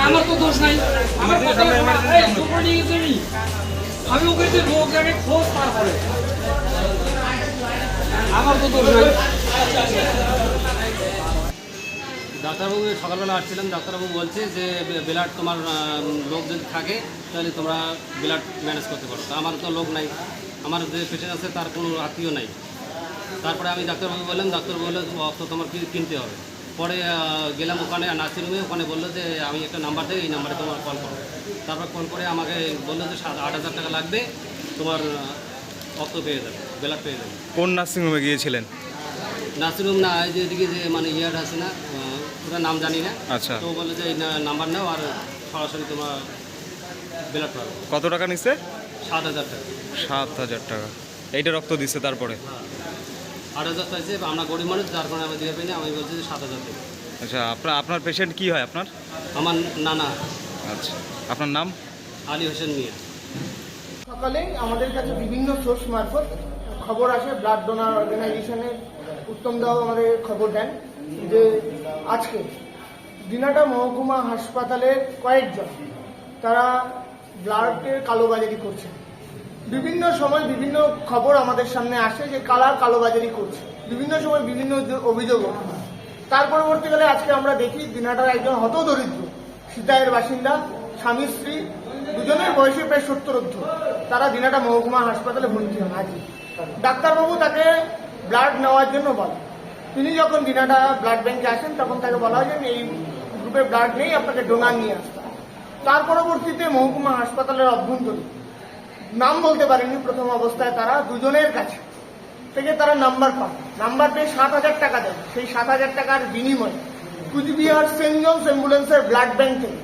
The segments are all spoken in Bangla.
আমার তো দোষ নাই আমার আমি। ওকে যে লোক জায়গায় খোঁজ তারপরে আমার তো দোষ নাই ডাক্তারবাবু সকালবেলা আসছিলাম ডাক্তারবাবু বলছে যে ব্লাড তোমার লোক যদি থাকে তাহলে তোমরা ব্লাড ম্যানেজ করতে পারো। তা আমার তো লোক নাই। আমার যে পেশেন্ট আছে তার কোনো আত্মীয় নাই। তারপরে আমি ডাক্তারবাবু বললাম ডাক্তারবাবু বলল অত তোমার কি কিনতে হবে? পরে গেলাম ওখানে নার্সিংহোমে ওখানে বলল যে আমি একটা নাম্বার দেয় এই নাম্বারে তোমার কল করো। তারপর কল করে আমাকে বলল যে সাত আট হাজার টাকা লাগবে তোমার অর্থ পেয়ে যাবে ব্লাড পেয়ে যাবে। কোন নার্সিংহোমে গিয়েছিলেন? নার্সিংহোম না এই যে এদিকে যে মানে ইয়ার আছে না ওটার নাম জানি না। আচ্ছা। তো বলে যে এই নাম্বার নাও আর সরাসরি তোমার ব্লাড পাবে। কত টাকা নিচ্ছে? সাত হাজার টাকা। সাত হাজার টাকা। এইটা রক্ত দিচ্ছে তারপরে? আট হাজার চাইছে আমরা গরিব মানুষ যার কারণে আমি দিয়ে পাইনি আমি বলছি যে সাত হাজার টাকা আচ্ছা আপনার আপনার পেশেন্ট কি হয় আপনার? আমার নানা। আচ্ছা। আপনার নাম? আলী হোসেন মিয়া। সকালে আমাদের কাছে বিভিন্ন সোর্স মারফত খবর আসে ব্লাড ডোনার অর্গানাইজেশনের উত্তম দাও আমাদের খবর দেন। যে আজকে দিনাটা মহকুমা হাসপাতালের কয়েকজন, তারা ব্লাডের কালোবাজারি করছে। বিভিন্ন সময় বিভিন্ন খবর আমাদের সামনে আসে যে কালার কালোবাজারি করছে। বিভিন্ন সময় বিভিন্ন অভিযোগ তার পরবর্তীকালে আজকে আমরা দেখি দিনাটার একজন হতদরিদ্র সীতায়ের বাসিন্দা, স্বামী, স্ত্রী, দুজনের বয়সে প্রায় সত্তরোর্ধ তারা দিনাটা মহকুমা হাসপাতালে ভর্তি হন আজই ডাক্তারবাবু তাকে ব্লাড নেওয়ার জন্য বলেন তিনি যখন দিনাটা ব্লাড ব্যাংকে আসেন, তখন তাকে বলা হয় যে এই গ্রুপে ব্লাড নেই, আপনাকে ডোনার নিয়ে আসতে। তার পরবর্তীতে মহকুমা হাসপাতালের অভ্যন্তরীণ। নাম বলতে পারেনি প্রথম অবস্থায় তারা দুজনের কাছে। থেকে তারা নাম্বার পান নাম্বার পেয়ে সাত হাজার টাকা দেন সেই সাত হাজার টাকার বিনিময়ে কুচবিহার সেন্ট জনস অ্যাম্বুলেন্সের ব্লাড ব্যাংক থেকে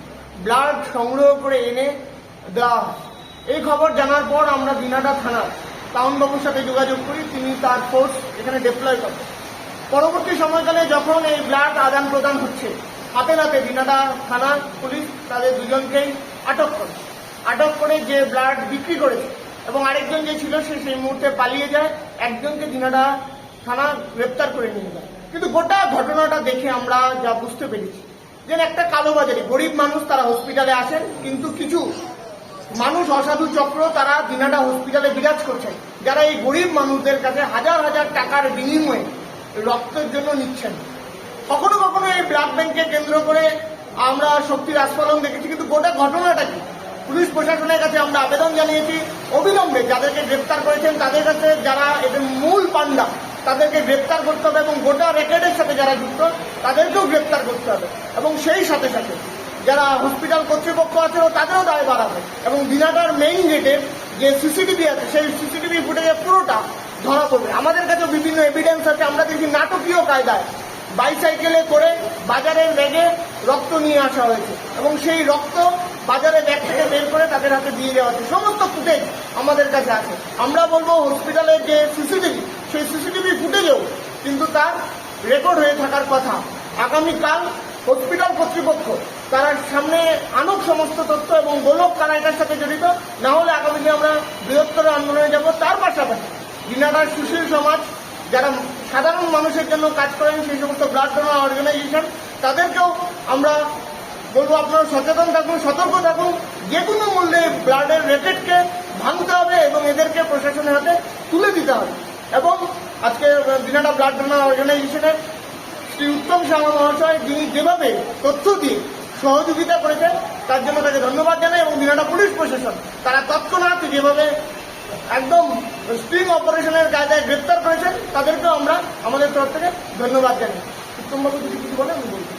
ব্লাড সংগ্রহ করে এনে দেওয়া হয়। এই খবর জানার পর আমরা দিনাটা থানার টাউনবাবুর সাথে যোগাযোগ করি। তিনি তার ফোর্স এখানে ডিপ্লয় করেন। পরবর্তী সময়কালে যখন এই ব্লাড আদান প্রদান হচ্ছে, হাতে নাতে দিনাটা থানা, পুলিশ তাদের দুজনকেই আটক করে। আটক করে যে ব্লাড বিক্রি করেছে এবং আরেকজন যে ছিল সে সেই মুহূর্তে পালিয়ে যায়, একজনকে দিনাটা থানা গ্রেপ্তার করে নিয়ে যায়। কিন্তু গোটা ঘটনাটা দেখে আমরা যা বুঝতে পেরেছি, যে একটা কালোবাজারি, গরিব মানুষ তারা হসপিটালে আসেন, কিন্তু কিছু মানুষ অসাধু চক্র তারা দিনাটা হসপিটালে বিরাজ করছেন। যারা এই গরিব মানুষদের কাছে হাজার হাজার টাকার বিনিময়ে রক্তের জন্য নিচ্ছেন। কখনো কখনো এই ব্লাড ব্যাংককে কেন্দ্র করে আমরা শক্তির আস্ফলন দেখেছি, কিন্তু গোটা ঘটনাটা কি? পুলিশ প্রশাসনের কাছে আমরা আবেদন জানিয়েছি, অবিলম্বে যাদেরকে গ্রেপ্তার করেছেন তাদের কাছে যারা এদের মূল পান্ডা তাদেরকে গ্রেপ্তার করতে হবে এবং গোটা রেকর্ডের সাথে যারা যুক্ত, তাদেরকেও গ্রেপ্তার করতে হবে। এবং সেই সাথে সাথে যারা হসপিটাল কর্তৃপক্ষ আছে ও তাদেরও দায় বাড়াবে। এবং দিনাটার মেইন গেটের যে সিসিটিভি আছে, সেই সিসিটিভি ফুটেজে পুরোটা ধরা পড়বে। আমাদের কাছে বিভিন্ন এভিডেন্স আছে, আমরা দেখি নাটকীয় কায়দায় বাইসাইকেলে করে বাজারের ব্যাগে রক্ত নিয়ে আসা হয়েছে এবং সেই রক্ত বাজারে ব্যাগ থেকে বের করে তাদের হাতে দিয়ে দেওয়া হচ্ছে। সমস্ত ফুটেজ আমাদের কাছে আছে। আমরা বলব হসপিটালের যে সিসিটিভি সেই সিসিটিভি ফুটেজেও কিন্তু তার রেকর্ড হয়ে থাকার কথা। আগামীকাল হসপিটাল কর্তৃপক্ষ তারা সামনে আনুক সমস্ত তথ্য এবং গোলক কারা এটার সাথে জড়িত, না হলে আগামী দিনে আমরা বৃহত্তর আন্দোলনে যাব। তার পাশাপাশি দিনাটার সুশীল সমাজ, যারা সাধারণ মানুষের জন্য কাজ করেন, সেই সমস্ত ব্লাড ডোনার অর্গানাইজেশন, তাদেরকেও আমরা বলব, আপনারা সচেতন থাকুন, সতর্ক থাকুন। যে কোনো মূল্যে ব্লাডের রেকেটকে ভাঙতে হবে এবং এদেরকে প্রশাসনের হাতে তুলে দিতে হবে। এবং আজকে দিনাটা ব্লাড ডোনার অর্গানাইজেশনের শ্রী উত্তম শাহ মহাশয়, যিনি যেভাবে তথ্য দিয়ে সহযোগিতা করেছেন, তার জন্য তাকে ধন্যবাদ জানাই এবং দিনাটা পুলিশ প্রশাসন, তারা তৎক্ষণাৎ যেভাবে একদম স্টিং অপারেশনের কাজে গ্রেপ্তার করেছেন, তাদেরকেও আমরা, আমাদের তরফ থেকে ধন্যবাদ জানি উত্তমবাবু যদি কিছু বলে আমি বলছি।